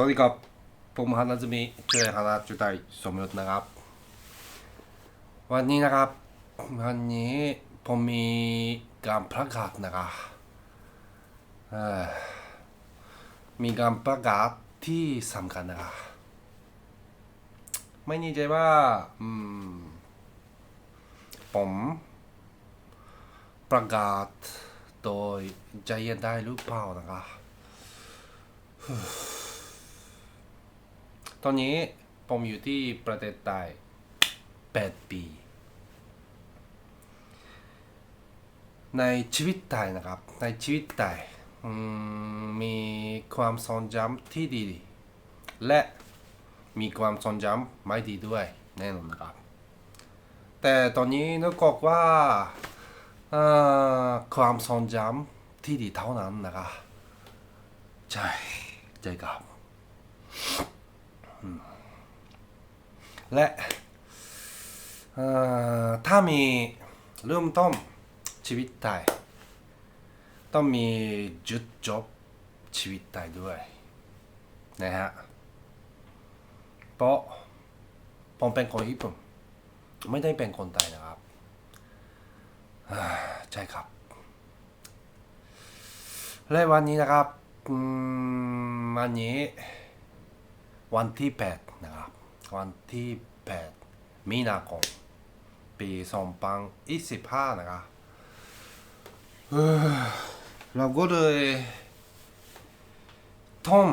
วัสดีครับ ผมฮานาซึมิช่วยฮานาจุไตสมยศนะครับ วันนี้นะครับ วันนี้ผมมีการประกาศนะครับมีการประกาศที่สำคัญนะครับ ไม่แน่ใจว่าผมประกาศโดยใจเย็นได้หรือเปล่านะครับ ตอนนี้ผมอยู่ที่ประเทศไทย8 ปี ในชีวิตไทยนะครับ ในชีวิตไทยมีความทรงจำที่ดี และมีความทรงจำไม่ดีด้วยแน่นอนนะครับ แต่ตอนนี้นึกออกว่าความทรงจำที่ดีเท่านั้นนะครับใช่ใช่ครับ และถ้ามีเริ่มต้นชีวิตไทยต้องมีจุดจบชีวิตไทยด้วยนะฮะเพราะผมเป็นคนญี่ปุ่นไม่ได้เป็นคนไทยนะครับใช่ครับและวันนี้นะครับวันนี้วันที่8นะครับ วันที่ 8 มีนาคมปี2025นะครับเราก็เลยท่อง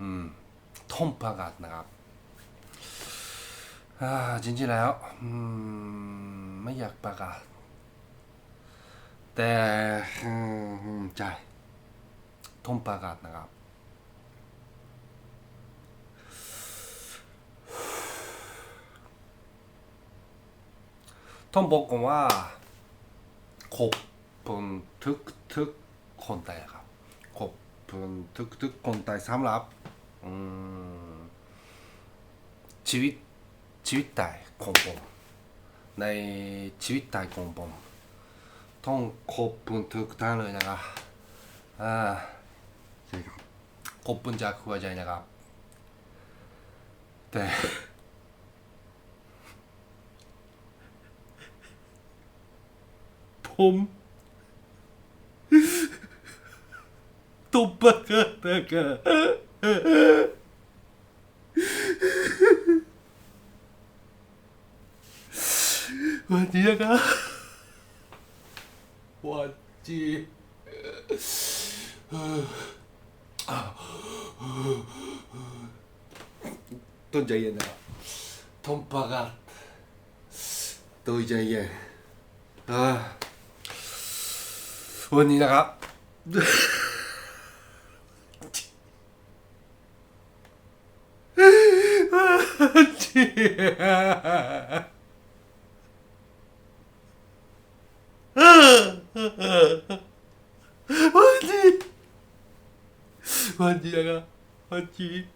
อืมท่องประกาศนะครับอ่าจริงๆแล้วอืมไม่อยากประกาศแต่อืมใช่ท่องประกาศนะครับ ต้องบอกก่อนว่าขอบคุณทุกทุกคนไทยครับขอบคุณทุกทุกคนไทยสำหรับชีวิตชีวิตไทยของผมในชีวิตไทยของผมต้องขอบคุณทุกท่านเลยนะครับอ่าใช่ครับขอบคุณจากหัวใจนะครับแต่ 곰 도박하다가. 완지야가? 왔지. 던져 얘나 돈파가 또 이제 얘아. 원이나가 원지 원지야가 원지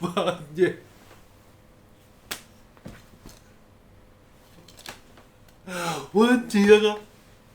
원지 원지야가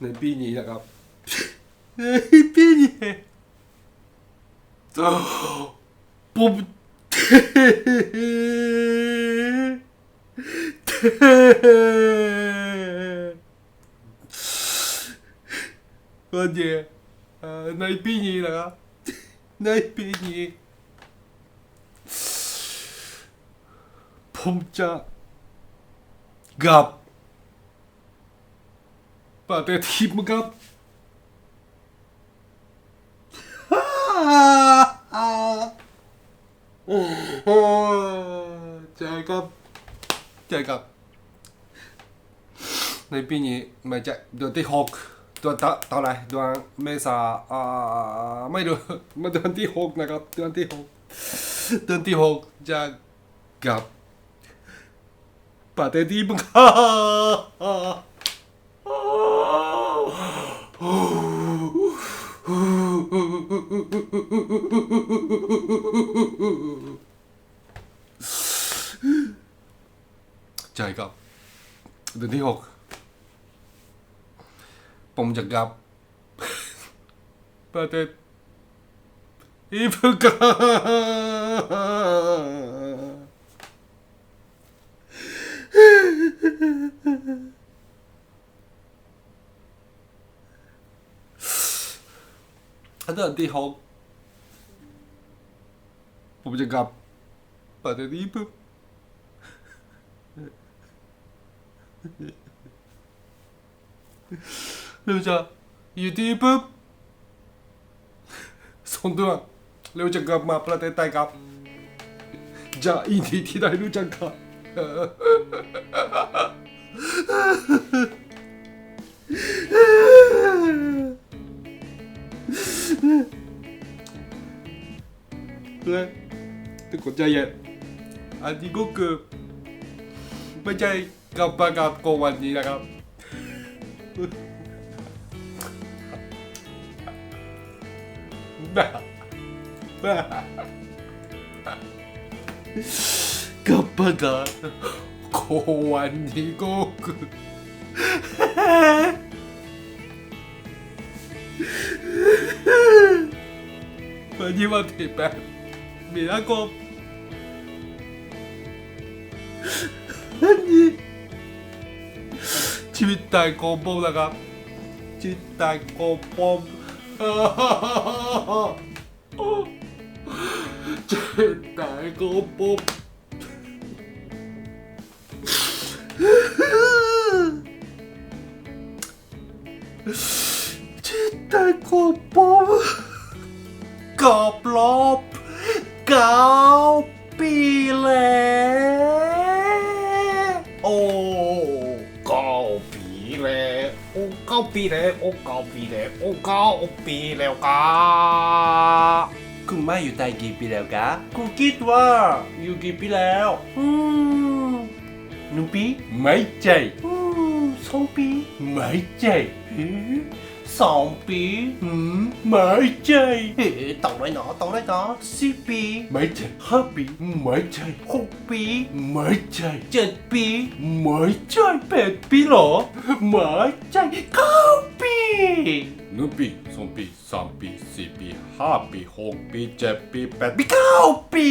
ในปีนี้นะครับในปีนี้ผมวันนี้เอ่อในปีนี้นะครับในปีนี้ ผมจะกลับประเทศทิพย์ครับใช่ครับใช่ครับในปีนี้ม่ใช่เดือนที่หกเดือนเท่าเท่าไหร่เดือนเมษาอ่าไม่รู้มาเดือนที่หกนะครับเดือนที่หกเดือนที่หกจะกลับ ประเทศญี่ปุ่นครับใช่ครับเดือนที่หกผมจะกลับประเทศญี่ปุ่นค รับเดือนที่หกผมจะกลับประเทศญี่ปุ่นรู้จักอยู่ที่ปุ๊บสองเดือนเราจะกลับมาประเทศไทยครับจะอินดีที่ได้รู้จักครับ เพื่อนทุกคนใจเย็นอันนี้ก็คือไม่ใช่กลับมากับโกวันนี้นะครับ บ้าบ้า กับปากกาโควันนี้ก็คือวันนี้วันที่แปดมีนาคมอันนี้ชีวิตตายของผมนะครับชีวิตตายของผมชีวิตตายของผม ตายของผมกอบลบเก้าปีแล้วโอ้เก้าปีแล้วโอ้เก้าปีแล้วโอ้เก้าปีแล้วโอ้เก้าปีแล้วกาคุณไม่อยู่ไทยกี่ปีแล้วกะกูคิดว่าอยู่กี่ปีแล้วอืมหนึ่งปีไม่ใช่อืมสองปีไม่ใช่ สองปีอืมไม่ใช่เฮ้ต้องได้เนาะต้องได้เนาะสี่ปีไม่ใช่ห้าปีไม่ใช่หกปีไม่ใช่เจ็ดปีไม่ใช่แปดปีเหรอไม่ใช่เก้าปีหนึ่งปีสองปีสามปีสี่ปีห้าปีหกปีเจ็ดปีแปดปีเก้าปี